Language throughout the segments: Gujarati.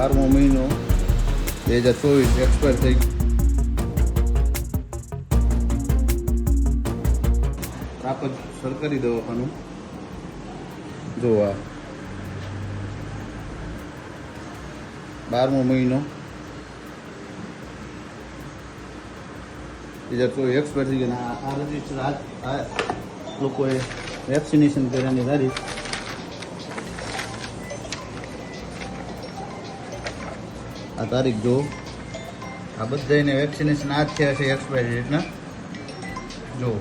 બારમો મહિનો બે હજાર ચોવીસ એક્સપાયર થઈ રાપત સરકારી દવાખાનું જોવા બારમો મહિનો બે હજાર ચોવીસ એક્સપાયર થઈ ગયા. આ રજિસ્ટર આ લોકોએ વેક્સિનેશન કર્યાની તારીખ આ તારીખ જો આ બધાને વેક્સિનેશન આ થયા છે એક્સપાયરી ડેટના જો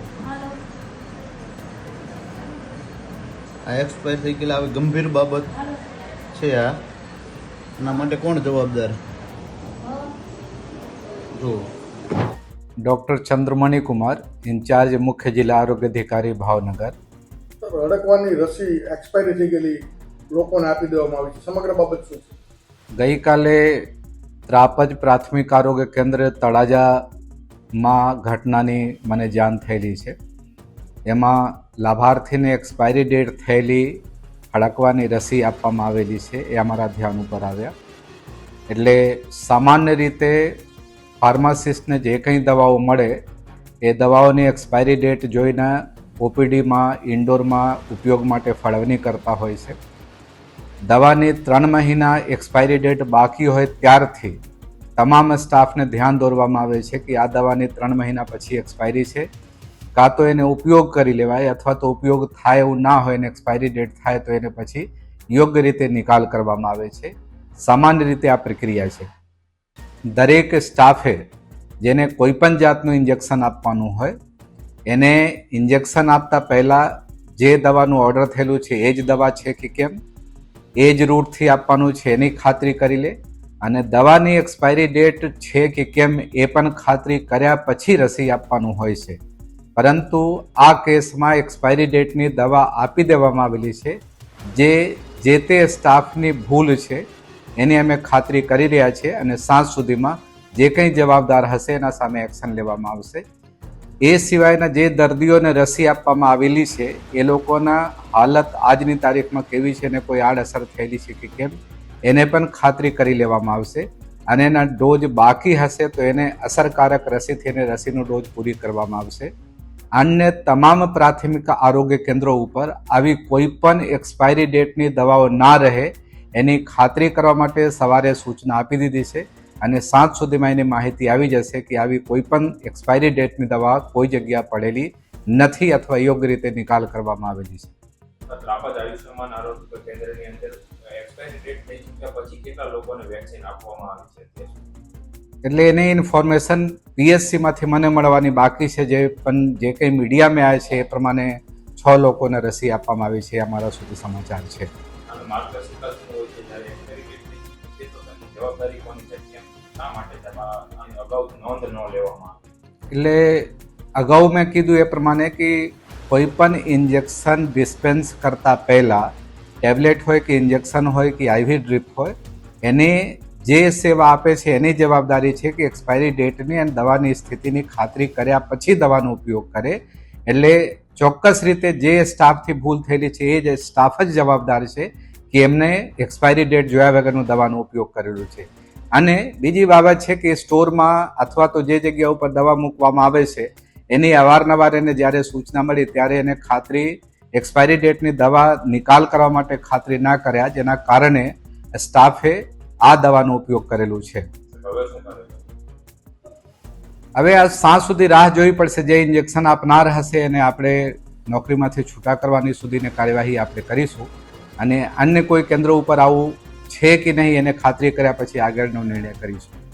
આ એક્સપાયર થઈ ગયેલા હવે ગંભીર બાબત છે આ. એના માટે કોણ જવાબદાર? જો ડૉક્ટર ચંદ્રમણી કુમાર ઇન્ચાર્જ મુખ્ય જિલ્લા આરોગ્ય અધિકારી ભાવનગર. અડકવાની રસી એક્સપાયરી થઈ ગયેલી લોકોને આપી દેવામાં આવી છે. સમગ્ર બાબત શું છે? ગઈકાલે ત્રાપજ પ્રાથમિક આરોગ્ય કેન્દ્ર તળાજામાં ઘટનાની મને જાણ થયેલી છે. એમાં લાભાર્થીને એક્સપાયરી ડેટ થયેલી હડકવાની રસી આપવામાં આવેલી છે એ અમારા ધ્યાન ઉપર આવ્યા. એટલે સામાન્ય રીતે ફાર્માસિસ્ટને જે કંઈ દવાઓ મળે, એ દવાઓની એક્સપાયરી ડેટ જોઈને ઓપીડીમાં, ઇન્ડોરમાં ઉપયોગ માટે ફાળવણી કરતા હોય છે. દવાની ત્રણ મહિના એક્સપાયરી ડેટ બાકી હોય ત્યારથી તમામ સ્ટાફને ધ્યાન દોરવામાં આવે છે કે આ દવાની ત્રણ મહિના પછી એક્સપાયરી છે. કાં તો એને ઉપયોગ કરી લેવાય અથવા તો ઉપયોગ થાય એવું ના હોય અને એક્સપાયરી ડેટ થાય તો એને પછી યોગ્ય રીતે નિકાલ કરવામાં આવે છે. સામાન્ય રીતે આ પ્રક્રિયા છે. દરેક સ્ટાફે જેને કોઈ પણ જાતનું ઇન્જેક્શન આપવાનું હોય, એને ઇન્જેક્શન આપતા પહેલાં જે દવાનું ઓર્ડર થયેલું છે એ જ દવા છે કે કેમ? એ જ રૂટથી આપવાનું છે. એની ખાતરી કરી લે. અને દવાની એક્સપાયરી ડેટ છે કે કેમ એ પણ ખાતરી કર્યા પછી રસી આપવાનું હોય છે. પરંતુ આ કેસમાં એક્સપાયરી ડેટની દવા આપી દેવામાં આવેલી છે. જે જે તે સ્ટાફની ભૂલ છે, એની અમે ખાતરી કરી રહ્યા છીએ અને સાંજ સુધીમાં જે કંઈ જવાબદાર હશે એના સામે એક્શન લેવામાં આવશે. એ સિવાયના જે દર્દીઓને રસી આપવામાં આવેલી છે, એ લોકોના હાલત આજની તારીખમાં કેવી છે ને કોઈ આડઅસર થયેલી છે કે કેમ, એને પણ ખાતરી કરી લેવામાં આવશે અને એના ડોઝ બાકી હશે તો એને અસરકારક રસીથી એને રસીનો ડોઝ પૂરી કરવામાં આવશે. અન્ય તમામ પ્રાથમિક આરોગ્ય કેન્દ્રો ઉપર આવી કોઈ પણ એક્સપાયરી ડેટની દવાઓ ના રહે એની ખાતરી કરવા માટે સવારે સૂચના આપી દીધી છે. અને સાંજ સુધીમાં એની માહિતી આવી જશે કે આવી કોઈ પણ એક્સપાયરી ડેટની દવા કોઈ જગ્યા પડેલી નથી અથવા યોગ્ય રીતે નિકાલ કરવામાં આવેલી છે? એટલે એની ઇન્ફોર્મેશન પીએચસીમાંથી મને મળવાની બાકી છે જે પણ જે કંઈ મીડિયામાં આવે છે એ પ્રમાણે છ લોકોને રસી આપવામાં આવી છે અમારા સુધી સમાચાર છે. માર્ગદર્શિકા શું હોય છે? જ્યારે જવાબદારી કોની છે? એટલે અગાઉ મેં કીધું એ પ્રમાણે કે કોઈ પણ ઇન્જેક્શન ડિસ્પેન્સ કરતા પહેલાં, ટેબ્લેટ હોય કે ઇન્જેક્શન હોય કે આઈવી ડ્રીપ હોય, એની જે સેવા આપે છે એની જવાબદારી છે કે એક્સપાયરી ડેટની અને દવાની સ્થિતિની ખાતરી કર્યા પછી દવાનો ઉપયોગ કરે. એટલે ચોક્કસ રીતે જે સ્ટાફથી ભૂલ થયેલી છે એ જ સ્ટાફ જ જવાબદાર છે કે એમને એક્સપાયરી ડેટ જોયા વગરનું દવાનો ઉપયોગ કરેલું છે. અને બીજી બાબત છે કે સ્ટોરમાં અથવા તો જે જગ્યા ઉપર દવા મૂકવામાં આવે છે, એની અવારનવાર એને જ્યારે સૂચના મળી ત્યારે એને ખાતરી એક્સપાયરી ડેટની દવા નિકાલ કરવા માટે ખાતરી ના કર્યા, જેના કારણે સ્ટાફે આ દવાનો ઉપયોગ કરેલું છે. હવે આ સાંજ સુધી રાહ જોવી પડશે જે ઇન્જેક્શન આપનાર હશે એને આપણે નોકરીમાંથી છૂટા કરવાની સુધીની કાર્યવાહી આપણે કરીશું. અને અન્ય કોઈ કેન્દ્ર ઉપર આવું છે કે નહીં એને ખાતરી કર્યા પછી આગળનો નિર્ણય કરીશું.